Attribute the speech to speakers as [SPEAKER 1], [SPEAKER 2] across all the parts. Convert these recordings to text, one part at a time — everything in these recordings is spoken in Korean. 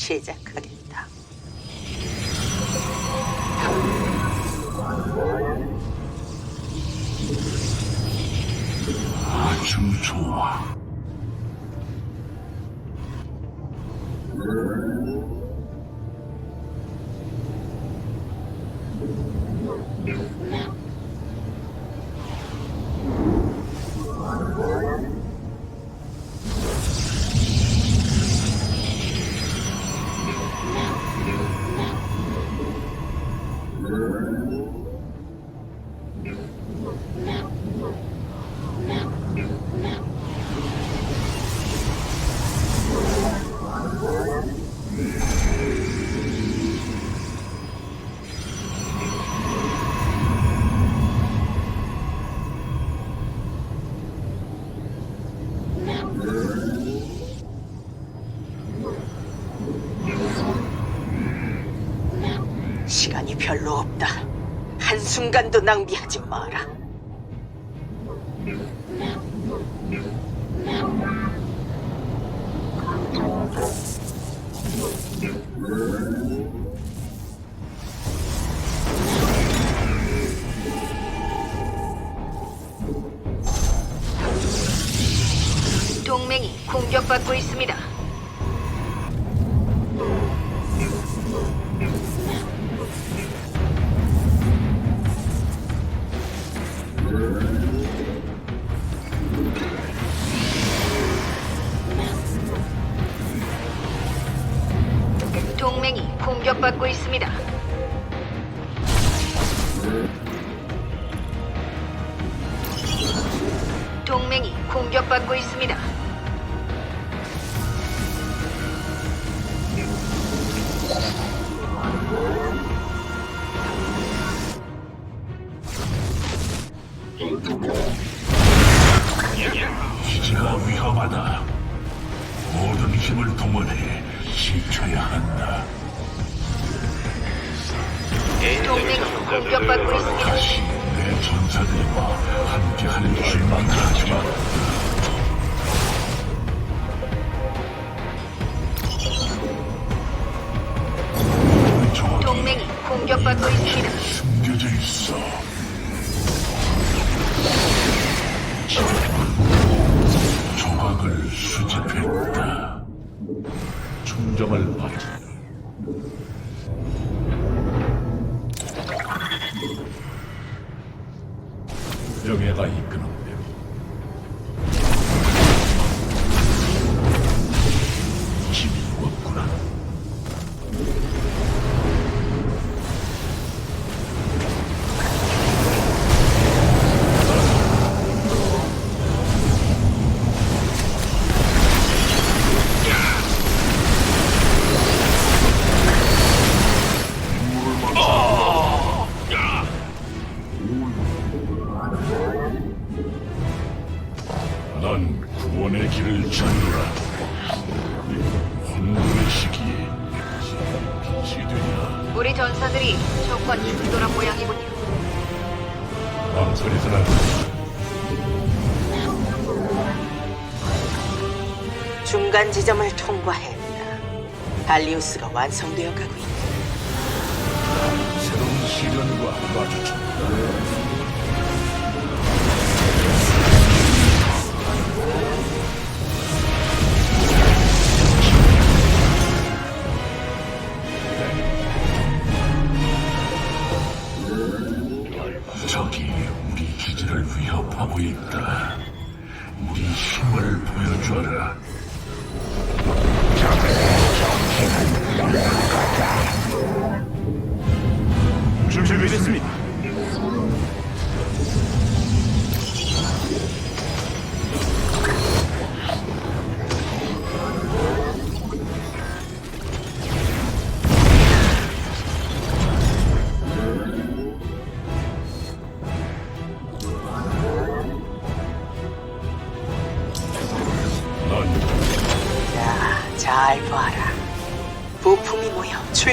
[SPEAKER 1] 시작하겠다.
[SPEAKER 2] 아주 좋아.
[SPEAKER 1] 별로 없다. 한순간도 낭비하지 마라.
[SPEAKER 3] 동맹이 공격받고 있습니다. 공격받고 있습니다. 동맹이 공격받고 있습니다.
[SPEAKER 2] 기지가 위험하다. 모든 힘을 동원해 지켜야 한다.
[SPEAKER 3] 동맹이 공격받고.
[SPEAKER 2] 조각을 수집했다. 충정을 받 지. 명예가 이 망설이더라.
[SPEAKER 1] 중간 지점을 통과했다. 발리우스가 완성되어 가고 있다.
[SPEAKER 2] 새로운 시련과 마주쳤다. 있다. 우리 힘을 보여줘라.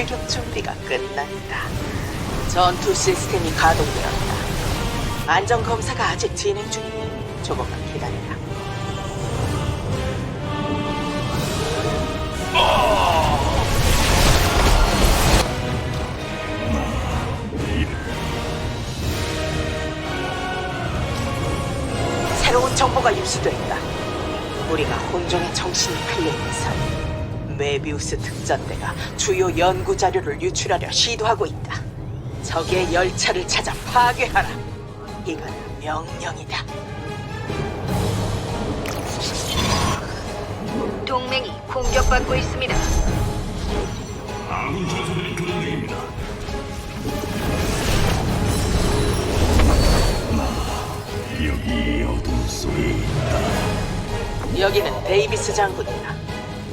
[SPEAKER 1] 출격 준비가 끝났다. 전투 시스템이 가동되었다. 안전 검사가 아직 진행 중이니 조금만 기다려라. 새로운 정보가 입수됐다. 우리가 혼종의 정신이 팔려 있는 사이 메비우스 특전대가 주요 연구 자료를 유출하려 시도하고 있다. 적의 열차를 찾아 파괴하라. 이건 명령이다.
[SPEAKER 3] 동맹이 공격받고 있습니다.
[SPEAKER 2] 아군 전사들이 교전 중입니다. 여기 어둠 속에
[SPEAKER 1] 여기는 데이비스 장군이다.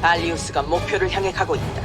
[SPEAKER 1] 발리우스가 목표를 향해 가고 있다.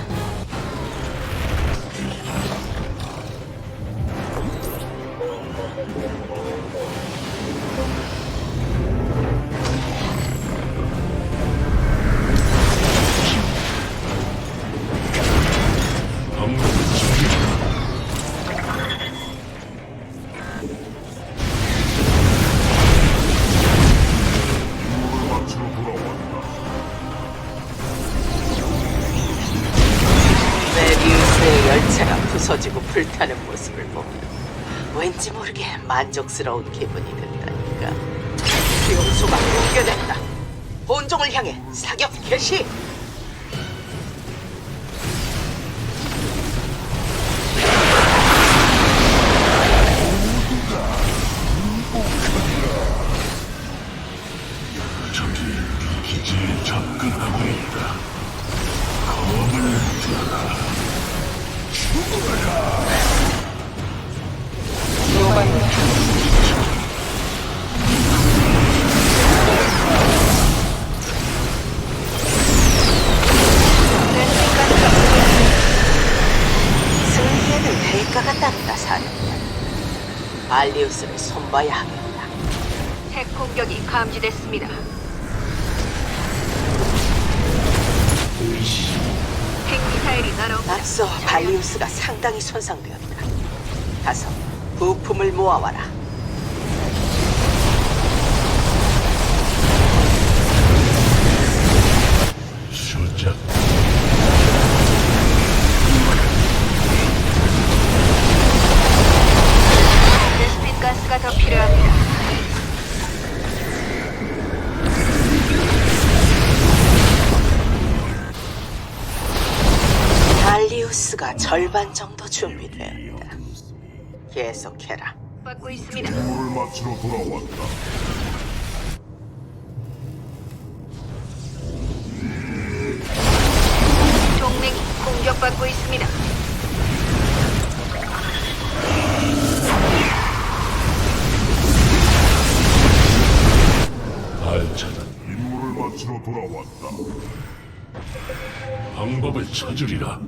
[SPEAKER 1] 만족스러운 기분이 든다니까. 수용소가 붕괴됐다. 본종을 향해 사격 개시! 손봐야 하겠다.
[SPEAKER 3] 핵 공격이 감지됐습니다. 핵 미사일이 날아옵니다.
[SPEAKER 1] 앞서 발리우스가 상당히 손상되었다. 가서 부품을 모아와라.
[SPEAKER 2] 수작.
[SPEAKER 1] 발리우스가 절반 정도 준비되었다. 계속해라.
[SPEAKER 3] 받고 있습니다.
[SPEAKER 2] 임무를 마치러 돌아왔다.
[SPEAKER 3] 동맹이 공격받고 있습니다.
[SPEAKER 2] 알차다. 임무를 마치러 돌아왔다. 방법을 찾으리라.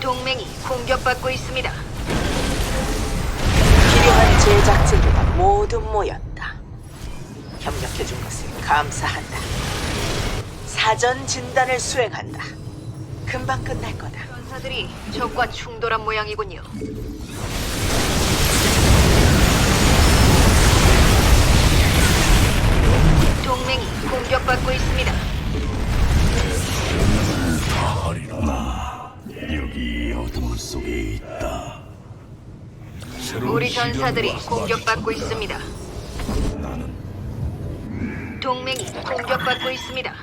[SPEAKER 3] 동맹이 공격받고 있습니다.
[SPEAKER 1] 필요한 제작진들가 모두 모였다. 협력해준 것을 감사한다. 사전 진단을 수행한다. 금방 끝날 거다.
[SPEAKER 3] 전사들이 적과 충돌한 모양이군요. 동맹이 공격받고 있습니다. 전사들이 공격받고. 있습니다. 동맹이 공격받고 있습니다.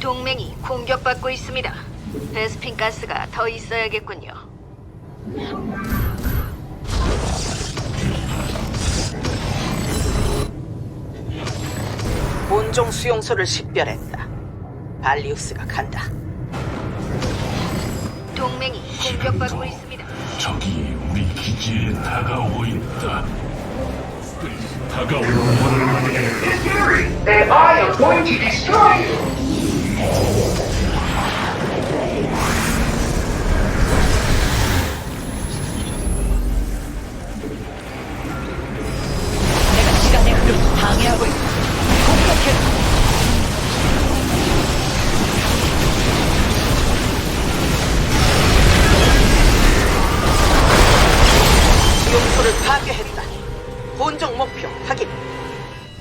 [SPEAKER 3] 동맹이 공격받고 있습니다. 베스핀 가스가 더 있어야겠군요.
[SPEAKER 1] 본종 수용소를 식별했다. 발리우스가 간다.
[SPEAKER 3] 동맹이 공격받고 있습니다.
[SPEAKER 2] 적이 우리 기지에 다가오고 있다. 다가오는 것을
[SPEAKER 4] that I am going to destroy you.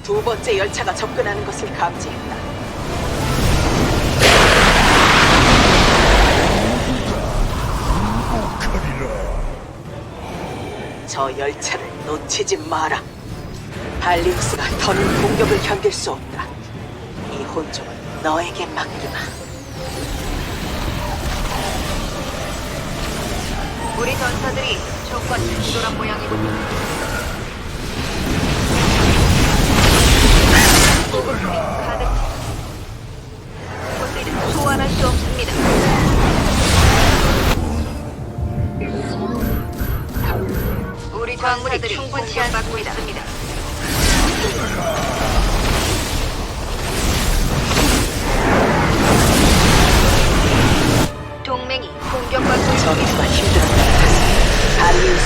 [SPEAKER 1] 두 번째 열차가 접근하는 것을 감지했다. 저 열차를 놓치지 마라. 발리우스가 더는 공격을 견딜 수 없다. 이 혼종은 너에게 맡기마.
[SPEAKER 3] 우리 전사들이 적과 충돌한 모양이군요.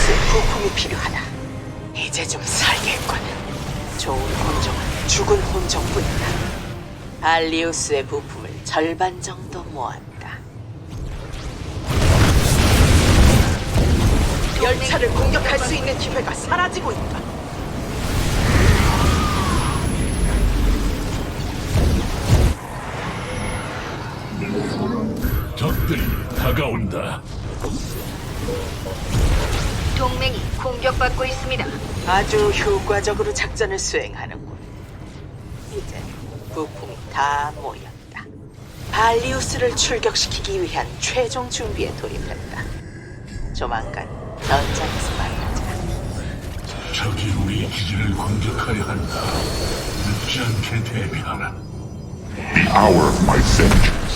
[SPEAKER 1] 발리우스의 부품이 필요하다. 이제 좀 살겠군. 좋은 혼종은 죽은 혼종뿐이다. 발리우스의 부품을 절반 정도 모았다. 열차를 공격할 수 있는 기회가 사라지고 있다.
[SPEAKER 2] 적들이 다가온다.
[SPEAKER 3] 동맹이 공격받고 있습니다.
[SPEAKER 1] 아주 효과적으로 작전을 수행하는군. 이제 부품이 다 모였다. 발리우스를 출격시키기 위한 최종 준비에 돌입했다. 조만간 전장에서 만나자.
[SPEAKER 2] 적이 우리 기지를 공격하려 한다. 늦지 않게 대비하라.
[SPEAKER 5] The hour of my vengeance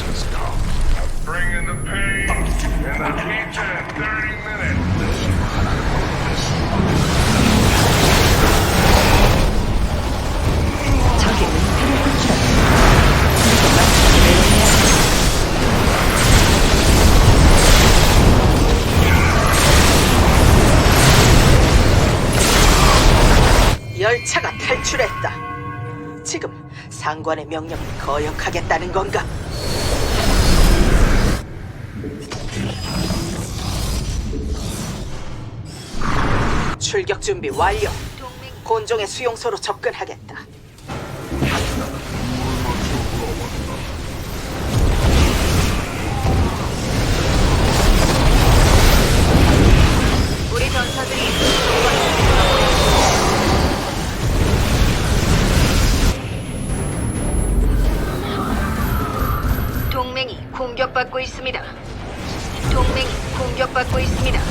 [SPEAKER 1] 상관의 명령을 거역하겠다는 건가? 출격 준비 완료. 곤종의 수용소로 접근하겠다.
[SPEAKER 3] 공격받고 있습니다. 동맹이 공격받고 있습니다.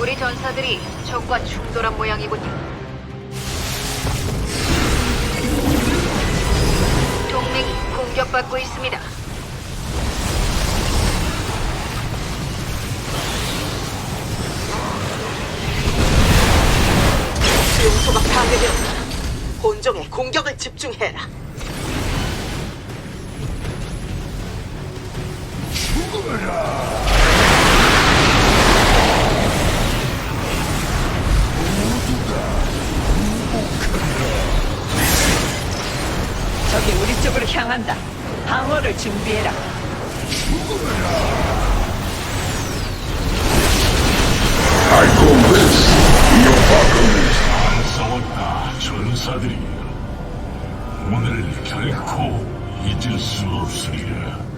[SPEAKER 3] 우리 전사들이 적과 충돌한 모양이군요. 동맹이 공격받고 있습니다.
[SPEAKER 1] 곤종의 공격을 집중해라.
[SPEAKER 6] 적이 우리 쪽으로 향한다. 방어를 준비해라.
[SPEAKER 5] I call this the apocalypse.
[SPEAKER 2] 잘 싸웠다, 전사들이. 오늘 결코 잊을 수 없으리라.